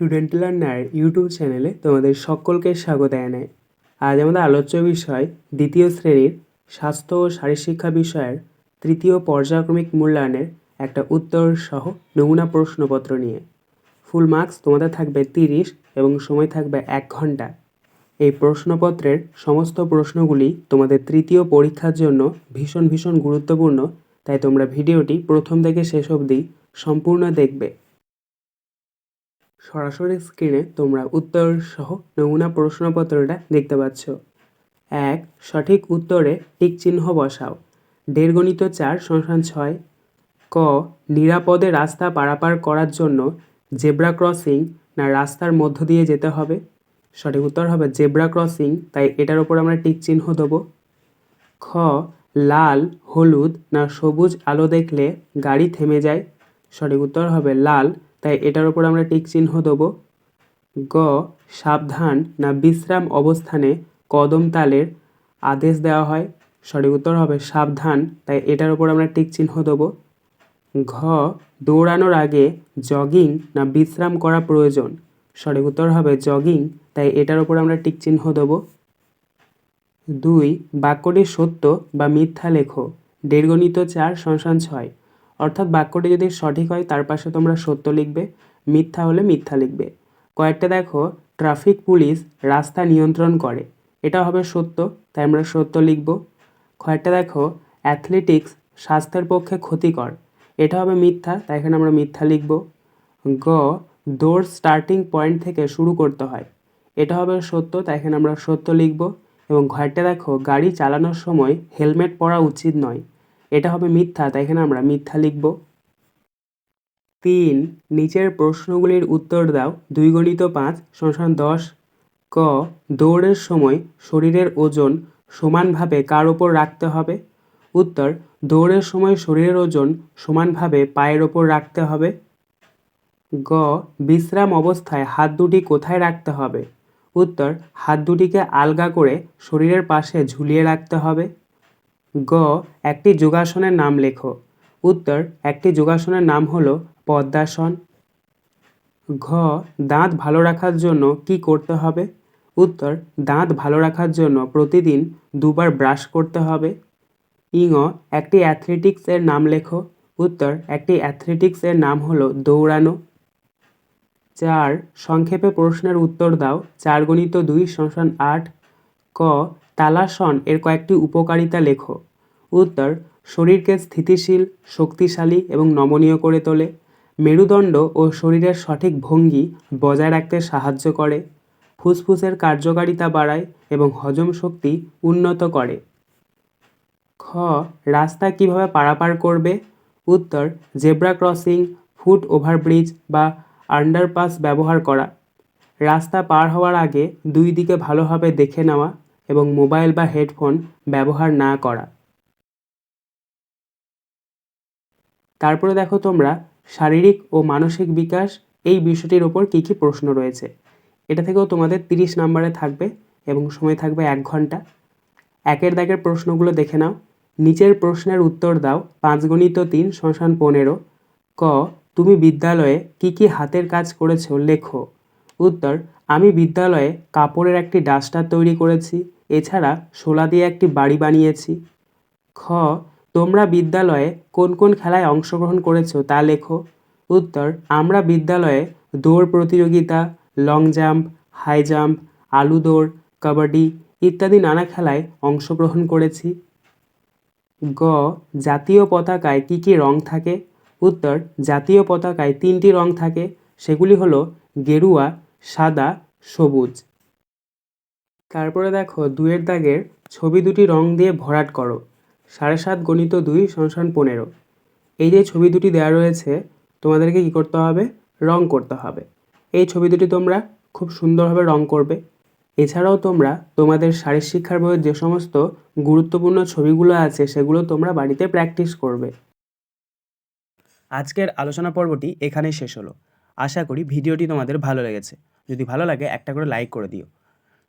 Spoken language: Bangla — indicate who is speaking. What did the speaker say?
Speaker 1: স্টুডেন্ট লার্নার ইউটিউব চ্যানেলে তোমাদের সকলকে স্বাগত জানাই। আজ আমাদের আলোচ্য বিষয় দ্বিতীয় শ্রেণির স্বাস্থ্য ও শারীরশিক্ষা বিষয়ের তৃতীয় পর্যায়ক্রমিক মূল্যায়নের একটা উত্তর সহ নমুনা প্রশ্নপত্র নিয়ে। ফুল মার্কস তোমাদের থাকবে তিরিশ এবং সময় থাকবে এক ঘণ্টা। এই প্রশ্নপত্রের সমস্ত প্রশ্নগুলি তোমাদের তৃতীয় পরীক্ষার জন্য ভীষণ ভীষণ গুরুত্বপূর্ণ, তাই তোমরা ভিডিওটি প্রথম থেকে শেষ অবধি সম্পূর্ণ দেখবে। সরাসরি স্ক্রিনে তোমরা উত্তর সহ নমুনা প্রশ্নপত্রটা দেখতে পাচ্ছ। এক, সঠিক উত্তরে টিক চিহ্ন বসাও। দেড় গণিত চার সংখ্যান ছয়। ক, নিরাপদে রাস্তা পারাপার করার জন্য জেব্রা ক্রসিং না রাস্তার মধ্য দিয়ে যেতে হবে? সঠিক উত্তর হবে জেব্রা ক্রসিং, তাই এটার ওপর আমরা টিক চিহ্ন দেবো। খ, লাল, হলুদ না সবুজ আলো দেখলে গাড়ি থেমে যায়? সঠিক উত্তর হবে লাল তাই এটার ওপর আমরা টিক চিহ্ন দেবো। গ, সাবধান না বিশ্রাম অবস্থানে কদম তালের আদেশ দেওয়া হয়। সঠিক উত্তর হবে সাবধান, তাই এটার ওপর আমরা টিক চিহ্ন দেবো। ঘ, দৌড়ানোর আগে জগিং না বিশ্রাম করা প্রয়োজন। সঠিক উত্তর হবে জগিং, তাই এটার ওপর আমরা টিক চিহ্ন দেবো। দুই, বাক্যটি সত্য বা মিথ্যা লেখো। দেড়গণিত চার সংসান ছয়। অর্থাৎ বাক্যটি যদি সঠিক হয়, তার পাশে তোমরা সত্য লিখবে, মিথ্যা হলে মিথ্যা লিখবে। কয়েকটা দেখো, ট্রাফিক পুলিশ রাস্তা নিয়ন্ত্রণ করে। এটা হবে সত্য, তাই আমরা সত্য লিখব। কয়েকটা দেখো, অ্যাথলেটিক্স স্বাস্থ্যের পক্ষে ক্ষতিকর। এটা হবে মিথ্যা, তাই এখানে আমরা মিথ্যা লিখব। গ, দৌড় স্টার্টিং পয়েন্ট থেকে শুরু করতে হয়। এটা হবে সত্য, তাই এখানে আমরা সত্য লিখব। এবং ঘরটা দেখো, গাড়ি চালানোর সময় হেলমেট পরা উচিত নয়। এটা হবে মিথ্যা, তাই এখানে আমরা মিথ্যা লিখব। তিন, নিচের প্রশ্নগুলির উত্তর দাও। দুই গণিত পাঁচ সংসান দশ, ক, দৌড়ের সময় শরীরের ওজন সমানভাবে কার ওপর রাখতে হবে? উত্তর, দৌড়ের সময় শরীরের ওজন সমানভাবে পায়ের ওপর রাখতে হবে। গ, বিশ্রাম অবস্থায় হাত দুটি কোথায় রাখতে হবে? উত্তর, হাত দুটিকে আলগা করে শরীরের পাশে ঝুলিয়ে রাখতে হবে। গ, একটি যোগাসনের নাম লেখো। উত্তর, একটি যোগাসনের নাম হলো পদ্মাসন। ঘ, দাঁত ভালো রাখার জন্য কি করতে হবে? উত্তর, দাঁত ভালো রাখার জন্য প্রতিদিন দুবার ব্রাশ করতে হবে। ইঙ একটি অ্যাথলেটিক্সের নাম লেখো। উত্তর, একটি অ্যাথলেটিক্সের নাম হলো দৌড়ানো। চার, সংক্ষেপে প্রশ্নের উত্তর দাও। চার গণিত দুই সংসান আট। ক তালাসন এর কয়েকটি উপকারিতা লেখো। উত্তর, শরীরকে স্থিতিশীল, শক্তিশালী এবং নমনীয় করে তোলে। মেরুদণ্ড ও শরীরের সঠিক ভঙ্গি বজায় রাখতে সাহায্য করে। ফুসফুসের কার্যকারিতা বাড়ায় এবং হজম শক্তি উন্নত করে। খ, রাস্তা কীভাবে পারাপার করবে? উত্তর, জেব্রা ক্রসিং, ফুট ওভারব্রিজ বা আন্ডারপাস ব্যবহার করা। রাস্তা পার হওয়ার আগে দুই দিকে ভালোভাবে দেখে নেওয়া। এবং মোবাইল বা হেডফোন ব্যবহার না করা। তারপরে দেখো তোমরা, শারীরিক ও মানসিক বিকাশ এই বিষয়টির ওপর কী কী প্রশ্ন রয়েছে। এটা থেকেও তোমাদের তিরিশ নম্বরে থাকবে এবং সময় থাকবে এক ঘণ্টা। একের দাগের প্রশ্নগুলো দেখে নাও। নিচের প্রশ্নের উত্তর দাও পাঁচ গণিত তিন শ্মশান পনেরো। ক, তুমি বিদ্যালয়ে কি কি হাতের কাজ করেছ লেখো। উত্তর, আমি বিদ্যালয়ে কাপড়ের একটি ডাস্টার তৈরি করেছি। এছাড়া শোলা দিয়ে একটি বাড়ি বানিয়েছি। খ, তোমরা বিদ্যালয়ে কোন কোন খেলায় অংশগ্রহণ করেছ তা লেখো। উত্তর, আমরা বিদ্যালয়ে দৌড় প্রতিযোগিতা লং জাম্প হাই জাম্প আলু দৌড়, কাবাডি ইত্যাদি নানা খেলায় অংশগ্রহণ করেছি। গ, জাতীয় পতাকায় কী কী রং থাকে? উত্তর, জাতীয় পতাকায় তিনটি রং থাকে। সেগুলি হলো গেরুয়া, সাদা, সবুজ। তারপরে দেখো দুয়ের দাগের ছবি দুটি রং দিয়ে ভরাট করো। সাড়ে সাত গণিত দুই সংসান পনেরো। এই যে ছবি দুটি দেওয়া রয়েছে, তোমাদেরকে কী করতে হবে? রং করতে হবে। এই ছবি দুটি তোমরা খুব সুন্দরভাবে রং করবে। এছাড়াও তোমরা তোমাদের শারীর শিক্ষার বইয়ের যে সমস্ত গুরুত্বপূর্ণ ছবিগুলো আছে, সেগুলো তোমরা বাড়িতে প্র্যাকটিস করবে। আজকের আলোচনা পর্বটি এখানেই শেষ হলো। আশা করি ভিডিওটি তোমাদের ভালো লেগেছে। যদি ভালো লাগে একটা করে লাইক করে দিও।